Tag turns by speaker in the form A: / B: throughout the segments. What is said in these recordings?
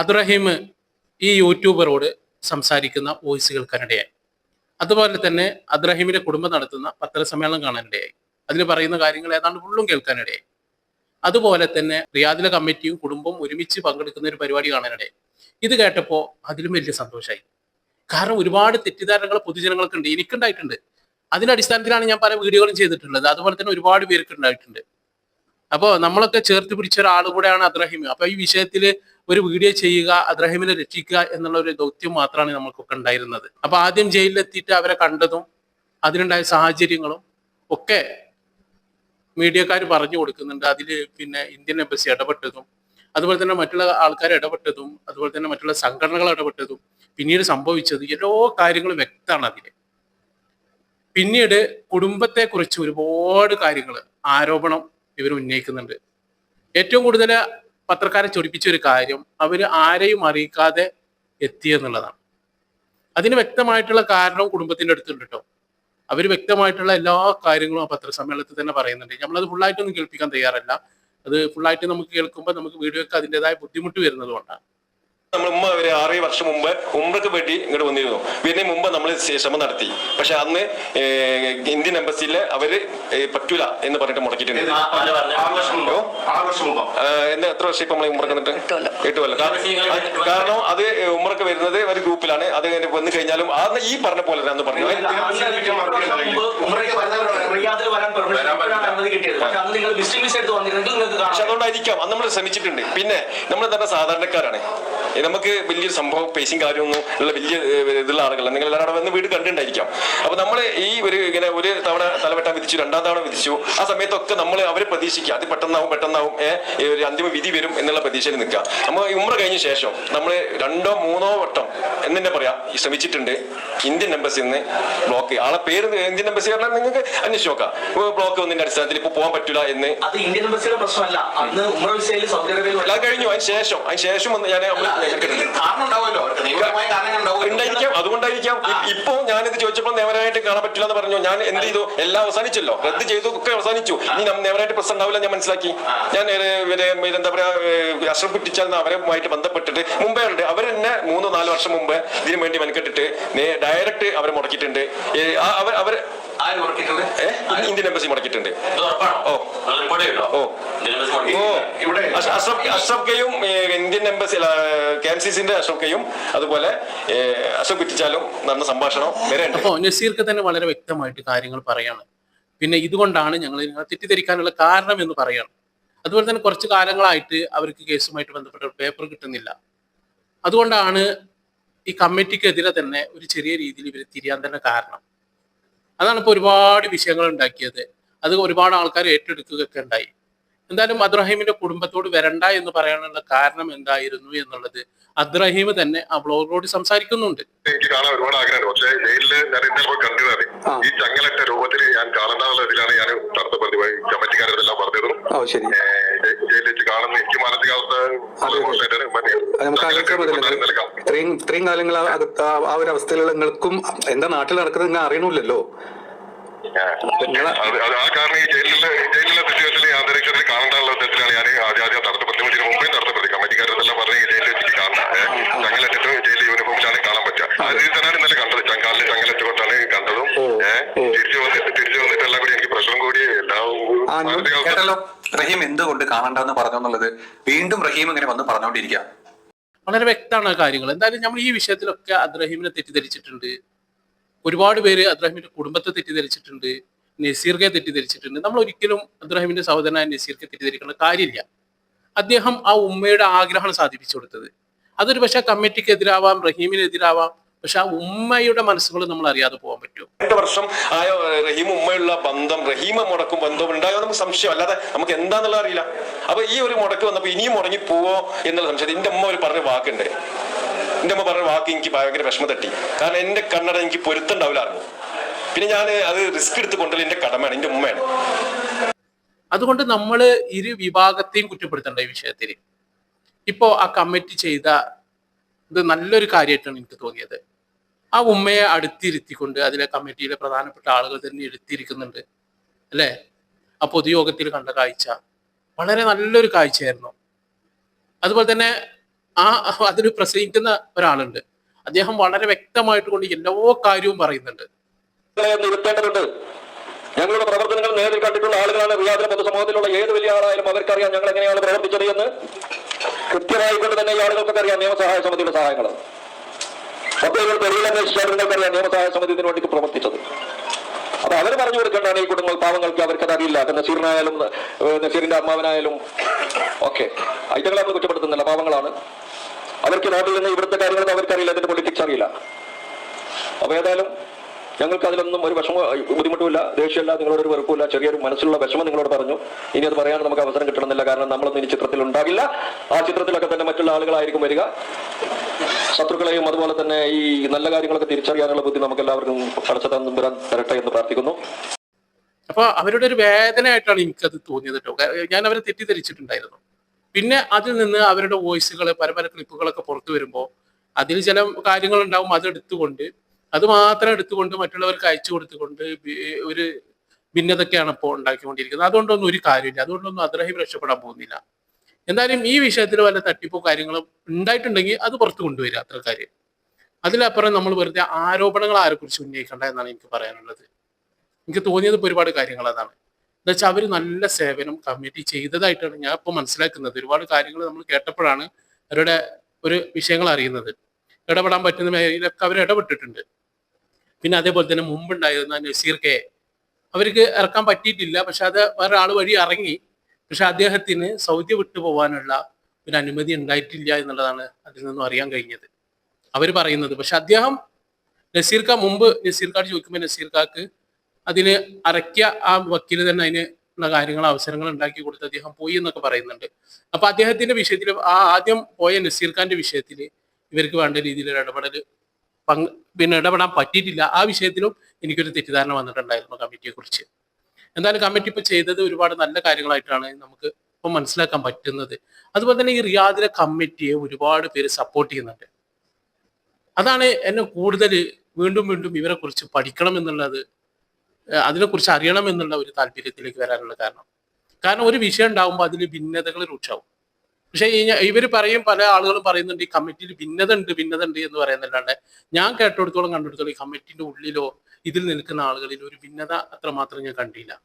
A: അബ്ദുറഹീം ഈ യൂട്യൂബറോട് സംസാരിക്കുന്ന വോയിസുകൾ കേൾക്കാനിടയായി അതുപോലെ തന്നെ അബ്ദുറഹീമിന്റെ കുടുംബം നടത്തുന്ന പത്രസമ്മേളനം കാണാനിടയായി. അതിൽ പറയുന്ന കാര്യങ്ങൾ ഏതാണ്ട് ഫുള്ളും കേൾക്കാനിടയായി. അതുപോലെ തന്നെ റിയാദിലെ കമ്മിറ്റിയും കുടുംബവും ഒരുമിച്ച് പങ്കെടുക്കുന്ന ഒരു പരിപാടി കാണാനിടയായി. ഇത് കേട്ടപ്പോൾ അതിലും വലിയ സന്തോഷമായി കാരണം ഒരുപാട് തെറ്റിദ്ധാരണകൾ പൊതുജനങ്ങൾക്ക് ഉണ്ട് എനിക്കുണ്ടായിട്ടുണ്ട്. അതിന്റെ അടിസ്ഥാനത്തിലാണ് ഞാൻ പല വീഡിയോകളും ചെയ്തിട്ടുള്ളത്. അതുപോലെ തന്നെ ഒരുപാട് പേർക്ക് ഉണ്ടായിട്ടുണ്ട് അപ്പോൾ നമ്മളൊക്കെ ചേർത്ത് പിടിച്ച ഒരാൾ കൂടെയാണ് അബ്രഹിം അപ്പൊ ഈ വിഷയത്തിൽ ഒരു വീഡിയോ ചെയ്യുക അബ്രഹിമിനെ രക്ഷിക്കുക എന്നുള്ള ഒരു ദൗത്യം മാത്രമാണ് നമുക്കൊക്കെ ഉണ്ടായിരുന്നത്. അപ്പൊ ആദ്യം ജയിലിലെത്തിയിട്ട് അവരെ കണ്ടതും അതിനുണ്ടായ സാഹചര്യങ്ങളും ഒക്കെ മീഡിയക്കാർ പറഞ്ഞു കൊടുക്കുന്നുണ്ട്. അതിൽ പിന്നെ ഇന്ത്യൻ എംബസി ഇടപെട്ടതും അതുപോലെ തന്നെ മറ്റുള്ള ആൾക്കാർ ഇടപെട്ടതും അതുപോലെ തന്നെ മറ്റുള്ള സംഘടനകൾ ഇടപെട്ടതും പിന്നീട് സംഭവിച്ചത് എല്ലാ കാര്യങ്ങളും വ്യക്തമാണ് അതിൽ പിന്നീട് കുടുംബത്തെക്കുറിച്ച് ഒരുപാട് കാര്യങ്ങൾ ആരോപണം ഇവർ ഉന്നയിക്കുന്നുണ്ട്. ഏറ്റവും കൂടുതൽ പത്രക്കാരെ ചൊടിപ്പിച്ച ഒരു കാര്യം അവർ ആരെയും അറിയിക്കാതെ എത്തിയെന്നുള്ളതാണ്. അതിന് വ്യക്തമായിട്ടുള്ള കാരണവും കുടുംബത്തിന്റെ അടുത്തുണ്ട് കേട്ടോ അവർ വ്യക്തമായിട്ടുള്ള എല്ലാ കാര്യങ്ങളും ആ പത്രസമ്മേളനത്തിൽ തന്നെ പറയുന്നുണ്ട്. നമ്മളത് ഫുള്ളായിട്ടൊന്നും കേൾപ്പിക്കാൻ തയ്യാറല്ല. അത് ഫുള്ളായിട്ട് നമുക്ക് കേൾക്കുമ്പോൾ നമുക്ക് വീഡിയോയ്ക്ക് അതിന്റെതായ ബുദ്ധിമുട്ട് വരുന്നത് കൊണ്ടാണ്.
B: നമ്മൾ ഉമ്മ ഒരു ആറ് വർഷം മുമ്പ് ഉമ്രക്ക് വേണ്ടി ഇങ്ങോട്ട് വന്നിരുന്നു. പിന്നെ മുമ്പ് നമ്മൾ ശ്രമം നടത്തി. പക്ഷെ അന്ന് ഇന്ത്യൻ എംബസിയിൽ അവർ പറ്റൂല എന്ന് പറഞ്ഞിട്ട് മുടക്കിയിട്ടുണ്ട്. എന്താ എത്ര വർഷം ഇപ്പൊ നമ്മൾ ഉമ്രക്ക് വന്നിട്ട്? എട്ട് കൊല്ലം. കാരണം- അത് ഉമ്രക്ക് വരുന്നത് ഒരു ഗ്രൂപ്പിലാണ്. അത് വന്ന് കഴിഞ്ഞാലും അന്ന് ഈ പറഞ്ഞ പോലെ തന്നെ അന്ന് പറഞ്ഞു.
C: പക്ഷെ
B: അതുകൊണ്ടായിരിക്കാം. അന്ന് നമ്മൾ ശ്രമിച്ചിട്ടുണ്ട്. പിന്നെ നമ്മൾ തന്നെ സാധാരണക്കാരാണ്. നമുക്ക് വലിയൊരു സംഭവം പേശിയും കാര്യമൊന്നും ഉള്ള വലിയ ഇതുള്ള ആളുകളല്ല. നിങ്ങൾ എല്ലാവരും വന്ന് വീട് കണ്ടിട്ടുണ്ടായിരിക്കാം. അപ്പൊ നമ്മൾ ഈ ഒരു ഇങ്ങനെ ഒരു തവണ തലവെട്ടാൻ വിധിച്ചു രണ്ടാം തവണ വിധിച്ചു ആ സമയത്തൊക്കെ നമ്മൾ അവരെ പ്രതീക്ഷിക്കുക. അത് പെട്ടെന്നാവും പെട്ടെന്നാവും ഒരു അന്തിമ വിധി വരും എന്നുള്ള പ്രതീക്ഷയിൽ നിൽക്കുക. നമ്മൾ ഉമ്ര കഴിഞ്ഞ ശേഷം നമ്മൾ രണ്ടോ മൂന്നോ വട്ടം എന്ന് തന്നെ പറയാം ശ്രമിച്ചിട്ടുണ്ട് ഇന്ത്യൻ എംബസിയിൽ നിന്ന് ബ്ലോക്ക്. ആളെ പേര് ഇന്ത്യൻ എംബസി പറഞ്ഞാൽ നിങ്ങൾക്ക് അന്വേഷിച്ച് നോക്കാം. ബ്ലോക്ക് വന്നതിന്റെ അടിസ്ഥാനത്തിൽ ഇപ്പൊ പോകാൻ പറ്റില്ല എന്ന്.
C: അത്
B: കഴിഞ്ഞു അതിന് ശേഷം അതിന് ശേഷം ഞാൻ
D: കാരണം ഉണ്ടാവുമല്ലോ അവർക്ക് നിയമപരമായ
B: കാരണം അതുകൊണ്ടായിരിക്കാം. ഇപ്പോ ഞാനിത് ചോദിച്ചപ്പോൾ നേവരായിട്ട് കാണാൻ പറ്റില്ല എന്ന് പറഞ്ഞു. ഞാൻ എന്ത് ചെയ്തു? എല്ലാം അവസാനിച്ചല്ലോ. റദ്ദ് ചെയ്തു ഒക്കെ അവസാനിച്ചു. ഇനി നേവരായിട്ട് പ്രശ്നം ഉണ്ടാവില്ല ഞാൻ മനസ്സിലാക്കി. ഞാൻ എന്താ പറയാ അഷ്റഫ് കുറ്റിച്ചാൽ അവരുമായിട്ട് ബന്ധപ്പെട്ടിട്ട് മുമ്പേ ഉണ്ട് അവർ തന്നെ മൂന്നോ നാലോ വർഷം മുമ്പ് ഇതിനു വേണ്ടി മെനക്കെട്ടിട്ട് ഡയറക്റ്റ് അവരെ മുടക്കിയിട്ടുണ്ട്. അവർ അവർ ഇന്ത്യൻ എംബസി മുടക്കിയിട്ടുണ്ട്. ഓ. ഓ. അഷ്റഫ് അഷ്റഫ് കെയും Indian embassy K M C സിന്റെ അശോക്കയും കെയും അതുപോലെ അശോക് കുറ്റിച്ചാലും നടന്ന സംഭാഷണം വരെ
A: നസീർക്ക് തന്നെ വളരെ വ്യക്തമായിട്ട് കാര്യങ്ങൾ പറയാണ്. പിന്നെ ഇതുകൊണ്ടാണ് ഞങ്ങൾ നിങ്ങളെ തെറ്റിദ്ധരിക്കാനുള്ള കാരണം എന്ന് പറയണം. അതുപോലെ തന്നെ കുറച്ച് കാലങ്ങളായിട്ട് അവർക്ക് കേസുമായിട്ട് ബന്ധപ്പെട്ട പേപ്പർ കിട്ടുന്നില്ല. അതുകൊണ്ടാണ് ഈ കമ്മിറ്റിക്കെതിരെ തന്നെ ഒരു ചെറിയ രീതിയിൽ ഇവർ തിരിയാൻ തന്നെ കാരണം. അതാണ് ഇപ്പോൾ ഒരുപാട് വിഷയങ്ങൾ ഉണ്ടാക്കിയത്. അത് ഒരുപാട് ആൾക്കാർ ഏറ്റെടുക്കുകയൊക്കെ ഉണ്ടായി. എന്തായാലും അബ്രാഹിമിന്റെ കുടുംബത്തോട് വരണ്ട എന്ന് പറയാനുള്ള കാരണം എന്തായിരുന്നു എന്നുള്ളത് അബ്രാഹിം തന്നെ ആ ബ്ലോഗിലോട് സംസാരിക്കുന്നുണ്ട്.
E: എനിക്ക് കാണാൻ ഒരുപാട് ആഗ്രഹമുണ്ട്. പക്ഷേ ജയിലിൽ ഞാൻ ഇന്നലെ പോയി ഈ ചങ്ങലറ്റ രൂപത്തിൽ ഞാൻ കാണേണ്ട ഇതിലാണ് ഞാൻ തടസ്സപ്പെടുത്തി കമ്മിറ്റിക്കാരെല്ലാം പറഞ്ഞതും ജയി- ജയിലിൽ വെച്ച് കാണുന്ന എനിക്ക് മാനസികാവസ്ഥ.
F: ഇത്രയും ഇത്രയും കാലങ്ങൾ ആ ഒരു അവസ്ഥയിലുള്ള നിങ്ങൾക്കും എന്താ നാട്ടിൽ നടക്കുന്നത് നിങ്ങൾ. നിങ്ങളെ
E: അത് ആ കാരണം ഈ ജയിലിലെ ജയിലിലെ സിറ്റുവേഷനിൽ അന്തരീക്ഷത്തിൽ കാണേണ്ട ഉദ്ദേശത്തിലാണ് ഞാൻ ആദ്യം ആദ്യം തടസ്സപ്പെടുത്തി ഇതിന് മുമ്പേ തടസ്സപ്പെടുത്തി കമ്മിറ്റിക്കാരെല്ലാം പറഞ്ഞ് ഈ ജയിലിൽ വെച്ചിട്ട് കാണണം ഏഹ്. ചങ്ങലറ്റിട്ട് ജയിൽ യൂണിഫോമിലാണ് കാണാൻ പറ്റുക. ആ രീതിയിൽ തന്നെയാണ് ഇന്നലെ കണ്ടത്. ചങ്കാലിൽ ചങ്ങലറ്റ് കൊണ്ടാണ് കണ്ടതും. ഏഹ് തിരിച്ചു വന്നിട്ട് തിരിച്ചു വന്നിട്ട് എല്ലാം കൂടി എനിക്ക് പ്രശ്നം കൂടി
G: കേട്ടല്ലോ. റഹീം എന്തുകൊണ്ട് കാണണ്ടെന്ന് പറഞ്ഞു എന്നുള്ളത്. വീണ്ടും റഹീം ഇങ്ങനെ വന്ന് പറഞ്ഞുകൊണ്ടിരിക്കുക
A: വളരെ വ്യക്തമാണ് കാര്യങ്ങൾ. എന്തായാലും നമ്മൾ ഈ വിഷയത്തിലൊക്കെ അബ്രഹീമിനെ തെറ്റിദ്ധരിച്ചിട്ടുണ്ട്. ഒരുപാട് പേര് അദ്ദേഹത്തിന്റെ കുടുംബത്തെ തെറ്റിദ്ധരിച്ചിട്ടുണ്ട് നസീർക്കെ തെറ്റിദ്ധരിച്ചിട്ടുണ്ട്. നമ്മൾ ഒരിക്കലും അദ്ദേഹത്തിന്റെ സഹോദരനായ നസീർക്കെ തെറ്റിദ്ധരിക്കേണ്ട കാര്യമില്ല. അദ്ദേഹം ആ ഉമ്മയുടെ ആഗ്രഹം സാധിപ്പിച്ചു കൊടുത്തത്. അതൊരു പക്ഷെ കമ്മിറ്റിക്ക് എതിരാവാം റഹീമിനെതിരാവാം പക്ഷെ ആ ഉമ്മയുടെ മനസ്സുകൾ നമ്മൾ അറിയാതെ പോകാൻ പറ്റും
B: രണ്ട് വർഷം ആയ റഹീം ഉമ്മയുള്ള ബന്ധം റഹീമ മുടക്കും ബന്ധം ഉണ്ടായോ നമുക്ക് സംശയം. അല്ലാതെ നമുക്ക് എന്താന്നുള്ള അറിയില്ല. അപ്പൊ ഈ ഒരു മുടക്ക് വന്നപ്പോ ഇനിയും മുടങ്ങി പോവോ എന്നുള്ള സംശയം. എന്റെ ഉമ്മ ഒരു പറഞ്ഞ വാക്കുണ്ട്. എന്റെ അമ്മ പറഞ്ഞ വാക്ക് എനിക്ക് ഭയങ്കര വിഷമം തട്ടി. കാരണം എന്റെ കണ്ണട എനിക്ക് പൊരുത്തുണ്ടാവില്ല അറിഞ്ഞു പിന്നെ ഞാൻ അത് റിസ്ക് എടുത്ത് കൊണ്ടല്ല എന്റെ കടമയാണ് എന്റെ ഉമ്മയാണ്.
A: അതുകൊണ്ട് നമ്മൾ ഇരു വിഭാഗത്തെയും കുറ്റപ്പെടുത്തേണ്ട ഈ വിഷയത്തിൽ ഇപ്പോ ആ കമ്മിറ്റി ചെയ്ത ഇത് നല്ലൊരു കാര്യമായിട്ടാണ് എനിക്ക് തോന്നിയത്. ആ ഉമ്മയെ അടുത്തിരുത്തിക്കൊണ്ട് അതിലെ കമ്മിറ്റിയിലെ പ്രധാനപ്പെട്ട ആളുകൾ തന്നെ എടുത്തിരിക്കുന്നുണ്ട്. അല്ലേ? ആ പൊതുയോഗത്തിൽ കണ്ട കാഴ്ച. വളരെ നല്ലൊരു കാഴ്ചയായിരുന്നു. അതുപോലെ തന്നെ ആ അതിന് പ്രസംഗിക്കുന്ന ഒരാളുണ്ട്. അദ്ദേഹം വളരെ വ്യക്തമായിട്ട് കൊണ്ട് എല്ലാ കാര്യവും പറയുന്നുണ്ട്.
H: ഞങ്ങളുടെ പ്രവർത്തനങ്ങൾ നേരിൽ കണ്ടിട്ടുള്ള ആളുകളാണ് റിയാദിലെ പൊതുസമൂഹത്തിലുള്ള ഏത് വലിയ ആളായാലും അവർക്കറിയാം ഞങ്ങൾ എങ്ങനെയാണ് പ്രവർത്തിച്ചത് എന്ന്. കൃത്യമായി കൊണ്ട് തന്നെ ഈ ആളുകൾക്കൊക്കെ അറിയാം നിയമസഹായ സമിതിയുടെ സഹായങ്ങൾ. പത്തേകൾ നിങ്ങൾക്കറിയാം നിയമസഹായ സമിതി ഇതിനു വേണ്ടി പ്രവർത്തിച്ചത്. അപ്പൊ അവർ പറഞ്ഞു കൊടുക്കേണ്ടതാണ് ഈ കുടുംബങ്ങൾ പാവങ്ങൾക്ക് അവർക്കത് അറിയില്ല. നസീറിനായാലും നസീറിന്റെ അമ്മാവനായാലും ഓക്കെ ഐറ്റങ്ങളെ കുറ്റപ്പെടുത്തുന്നില്ല. പാവങ്ങളാണ്. അവർക്ക് നാട്ടിൽ നിന്ന് ഇവിടുത്തെ കാര്യങ്ങൾ അവർക്കറിയില്ല അതിന്റെ പൊളിറ്റിക്സ് അറിയില്ല. അപ്പൊ ഏതായാലും ഞങ്ങൾക്ക് അതിലൊന്നും ഒരു വിഷമോ ബുദ്ധിമുട്ടില്ല ദേഷ്യമില്ല നിങ്ങളോട് ഒരു വെറുപ്പില്ല ചെറിയൊരു മനസ്സിലുള്ള വിഷമം നിങ്ങളോട് പറഞ്ഞു. ഇനി അത് പറയാൻ നമുക്ക് അവസരം കിട്ടണമെന്നില്ല. കാരണം നമ്മളൊന്നും ഇനി ചിത്രത്തിൽ ഉണ്ടാകില്ല ആ ചിത്രത്തിലൊക്കെ തന്നെ മറ്റുള്ള ആളുകളായിരിക്കും വരിക. ശത്രുക്കളെയും അതുപോലെ തന്നെ ഈ നല്ല കാര്യങ്ങളൊക്കെ തിരിച്ചറിയാനുള്ള ബുദ്ധി നമുക്ക് എല്ലാവർക്കും അടച്ചതെന്നും വരാൻ തരട്ടെ എന്ന് പ്രാർത്ഥിക്കുന്നു.
A: അപ്പൊ അവരുടെ ഒരു വേദനയായിട്ടാണ് എനിക്കത് തോന്നിയത് കേട്ടോ. ഞാൻ അവരെ തെറ്റിദ്ധരിച്ചിട്ടുണ്ടായിരുന്നു. പിന്നെ അതിൽ നിന്ന് അവരുടെ വോയിസുകൾ പല ക്ലിപ്പുകളൊക്കെ പുറത്തു വരുമ്പോൾ അതിൽ ചില കാര്യങ്ങൾ ഉണ്ടാവും അത് എടുത്തുകൊണ്ട്. അത് മാത്രം എടുത്തുകൊണ്ട് മറ്റുള്ളവർക്ക് അയച്ചു കൊടുത്തുകൊണ്ട് ഒരു ഭിന്നതയൊക്കെയാണ് ഇപ്പോൾ ഉണ്ടാക്കിക്കൊണ്ടിരിക്കുന്നത്. അതുകൊണ്ടൊന്നും ഒരു കാര്യമില്ല. അതുകൊണ്ടൊന്നും അദ്രഹിം രക്ഷപ്പെടാൻ പോകുന്നില്ല. എന്തായാലും ഈ വിഷയത്തിൽ വല്ല തട്ടിപ്പോ കാര്യങ്ങളും ഉണ്ടായിട്ടുണ്ടെങ്കിൽ അത് പുറത്തു കൊണ്ടുവരിക കാര്യം. അതിലപ്പുറം നമ്മൾ വെറുതെ ആരോപണങ്ങൾ ആരെക്കുറിച്ച് ഉന്നയിക്കേണ്ട എന്നാണ് എനിക്ക് പറയാനുള്ളത്. എനിക്ക് തോന്നിയത് ഒരുപാട് കാര്യങ്ങൾ അതാണ് എന്താ വെച്ചാൽ അവർ നല്ല സേവനം കമ്മിറ്റി ചെയ്തതായിട്ടാണ് ഞാൻ ഇപ്പോൾ മനസ്സിലാക്കുന്നത്. ഒരുപാട് കാര്യങ്ങൾ നമ്മൾ കേട്ടപ്പോഴാണ് അവരുടെ ഒരു വിഷയങ്ങൾ അറിയുന്നത്. ഇടപെടാൻ പറ്റുന്ന മേഖലയിലൊക്കെ അവർ ഇടപെട്ടിട്ടുണ്ട്. പിന്നെ അതേപോലെ തന്നെ മുമ്പുണ്ടായിരുന്ന നസീർ കെ. അവർക്ക് ഇറക്കാൻ പറ്റിയിട്ടില്ല. പക്ഷെ അത് വേറൊരാൾ വഴി ഇറങ്ങി. പക്ഷെ അദ്ദേഹത്തിന് സൗദി വിട്ടു പോകാനുള്ള ഒരു അനുമതി ഉണ്ടായിട്ടില്ല എന്നുള്ളതാണ് അതിൽ നിന്നും അറിയാൻ കഴിഞ്ഞത്. അവർ പറയുന്നത്. പക്ഷെ അദ്ദേഹം നസീർക്ക മുമ്പ് നസീർക്കാട് ചോദിക്കുമ്പോൾ നസീർക്കാക്ക് അതിന് അരക്കിയ ആ വക്കീൽ തന്നെ അതിന് ഉള്ള കാര്യങ്ങൾ അവസരങ്ങൾ ഉണ്ടാക്കി കൊടുത്ത് അദ്ദേഹം പോയി എന്നൊക്കെ പറയുന്നുണ്ട്. അപ്പൊ അദ്ദേഹത്തിന്റെ വിഷയത്തിൽ ആ ആദ്യം പോയ നസീർ ഖാന്റെ വിഷയത്തിൽ ഇവർക്ക് വേണ്ട രീതിയിൽ ഒരു ഇടപെടൽ പങ്ക് പിന്നെ ഇടപെടാൻ പറ്റിയിട്ടില്ല. ആ വിഷയത്തിലും എനിക്കൊരു തെറ്റിദ്ധാരണ വന്നിട്ടുണ്ടായിരുന്നു കമ്മിറ്റിയെ കുറിച്ച് എന്തായാലും കമ്മിറ്റി ഇപ്പൊ ചെയ്തത് ഒരുപാട് നല്ല കാര്യങ്ങളായിട്ടാണ് നമുക്ക് ഇപ്പൊ മനസ്സിലാക്കാൻ പറ്റുന്നത്. അതുപോലെ തന്നെ ഈ റിയാദിലെ കമ്മിറ്റിയെ ഒരുപാട് പേര് സപ്പോർട്ട് ചെയ്യുന്നുണ്ട്. അതാണ് എന്നെ കൂടുതൽ വീണ്ടും വീണ്ടും ഇവരെ കുറിച്ച് പഠിക്കണം എന്നുള്ളത് അതിനെക്കുറിച്ച് അറിയണം എന്നുള്ള ഒരു താല്പര്യത്തിലേക്ക് വരാനുള്ള കാരണം. കാരണം ഒരു വിഷയം ഉണ്ടാകുമ്പോൾ അതിൽ ഭിന്നതകൾ രൂക്ഷമാവും. പക്ഷെ ഇവർ പറയും പല ആളുകളും പറയുന്നുണ്ട് ഈ കമ്മിറ്റിയിൽ ഭിന്നത ഉണ്ട് ഭിന്നത ഉണ്ട് എന്ന് പറയുന്നല്ലാണ്ട് ഞാൻ കേട്ടെടുത്തോളം കണ്ടെടുത്തോളം ഈ കമ്മിറ്റിന്റെ ഉള്ളിലോ ഇതിൽ നിൽക്കുന്ന ആളുകളിൽ ഒരു ഭിന്നത അത്രമാത്രം ഞാൻ കണ്ടില്ല.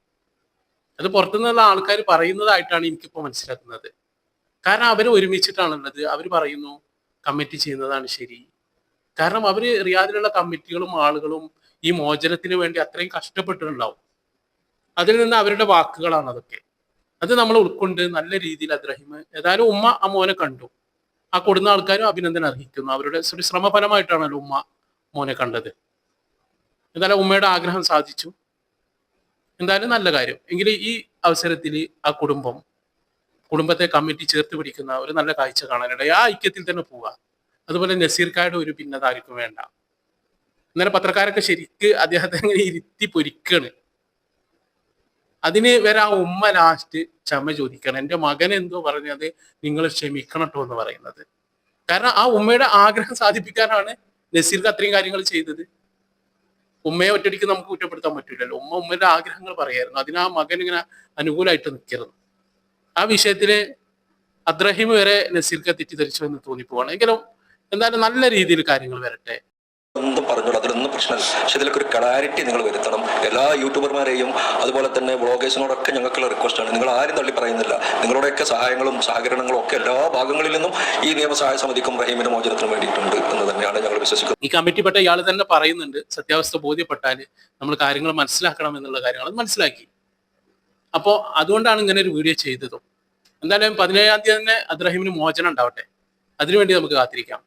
A: അത് പുറത്തുനിന്നുള്ള ആൾക്കാർ പറയുന്നതായിട്ടാണ് എനിക്കിപ്പോൾ മനസ്സിലാക്കുന്നത്. കാരണം അവർ ഒരുമിച്ചിട്ടാണുള്ളത്. അവർ പറയുന്നു കമ്മിറ്റി ചെയ്യുന്നതാണ് ശരി. കാരണം അവർ റിയാദിലുള്ള കമ്മിറ്റികളും ആളുകളും ഈ മോചനത്തിന് വേണ്ടി അത്രയും കഷ്ടപ്പെട്ടിട്ടുണ്ടാവും. അതിൽ നിന്ന് അവരുടെ വാക്കുകളാണ് അതൊക്കെ. അത് നമ്മൾ ഉൾക്കൊണ്ട് നല്ല രീതിയിൽ അദ്രഹിം ഏതായാലും ഉമ്മ ആ മോനെ കണ്ടു. ആ കൊടുന്ന ആൾക്കാരും അഭിനന്ദനം അർഹിക്കുന്നു. അവരുടെ ശ്രമഫലമായിട്ടാണല്ലോ ഉമ്മ മോനെ കണ്ടത്. എന്തായാലും ഉമ്മയുടെ ആഗ്രഹം സാധിച്ചു. എന്തായാലും നല്ല കാര്യം. എങ്കിലും ഈ അവസരത്തിൽ ആ കുടുംബം കുടുംബത്തെ കമ്മിറ്റി ചേർത്ത് പിടിക്കുന്ന ഒരു നല്ല കാഴ്ച കാണാനിടയിൽ ആ ഐക്യത്തിൽ തന്നെ പോവുക. അതുപോലെ നസീർക്കായുടെ ഒരു ഭിന്നത വേണ്ട. ഇന്നലെ പത്രക്കാരൊക്കെ ശരിക്ക് അദ്ദേഹത്തെ ഇങ്ങനെ ഇരുത്തി പൊരിക്കാണ്. അതിന് വരെ ആ ഉമ്മ ലാസ്റ്റ് ക്ഷമ ചോദിക്കണം. എന്റെ മകൻ എന്തോ പറഞ്ഞത് നിങ്ങൾ ക്ഷമിക്കണം കേട്ടോ എന്ന് പറയുന്നത്. കാരണം ആ ഉമ്മയുടെ ആഗ്രഹം സാധിപ്പിക്കാനാണ് നസീർക്ക് അത്രയും കാര്യങ്ങൾ ചെയ്തത്. ഉമ്മയെ ഒറ്റയടിക്ക് നമുക്ക് കുറ്റപ്പെടുത്താൻ പറ്റില്ലല്ലോ ഉമ്മ ഉമ്മയുടെ ആഗ്രഹങ്ങൾ പറയായിരുന്നു. അതിന് ആ മകൻ ഇങ്ങനെ അനുകൂലമായിട്ട് നിൽക്കരുത് ആ വിഷയത്തിൽ അദ്രഹിം വരെ നസീർക്ക് തെറ്റിദ്ധരിച്ചു എന്ന് തോന്നിപ്പോവാണ്. എങ്കിലും എന്തായാലും നല്ല രീതിയിൽ കാര്യങ്ങൾ വരട്ടെ.
H: ഒന്നും പറഞ്ഞോളൂ അതിലൊന്നും പ്രശ്നമില്ല. പക്ഷെ ഇതിലൊക്കെ ഒരു ക്ലാരിറ്റി നിങ്ങൾ വരുത്തണം. എല്ലാ യൂട്യൂബർമാരെയും അതുപോലെ തന്നെ വ്ളോഗേഴ്സിനോടൊക്കെ ഞങ്ങൾക്കുള്ള റിക്വസ്റ്റാണ് നിങ്ങൾ ആരും തള്ളി പറയുന്നില്ല. നിങ്ങളുടെയൊക്കെ സഹായങ്ങളും സഹകരണങ്ങളും ഒക്കെ എല്ലാ ഭാഗങ്ങളിൽ നിന്നും ഈ നിയമസഹായ സമിതിക്കും റഹീമിന് മോചനത്തിനും വേണ്ടിയിട്ടുണ്ട് എന്ന് തന്നെയാണ് ഞങ്ങൾ വിശ്വസിക്കുന്നത്.
A: ഈ കമ്മിറ്റിപ്പെട്ട ഇയാൾ തന്നെ പറയുന്നുണ്ട് സത്യാവസ്ഥ ബോധ്യപ്പെട്ടാൽ നമ്മൾ കാര്യങ്ങൾ മനസ്സിലാക്കണം എന്നുള്ള കാര്യങ്ങൾ മനസ്സിലാക്കി. അപ്പോൾ അതുകൊണ്ടാണ് ഇങ്ങനെ ഒരു വീഡിയോ ചെയ്തതും. എന്തായാലും പതിനേഴാം തീയതി തന്നെ അദ്രഹിമിന് മോചനം ഉണ്ടാവട്ടെ. അതിനുവേണ്ടി നമുക്ക് കാത്തിരിക്കാം.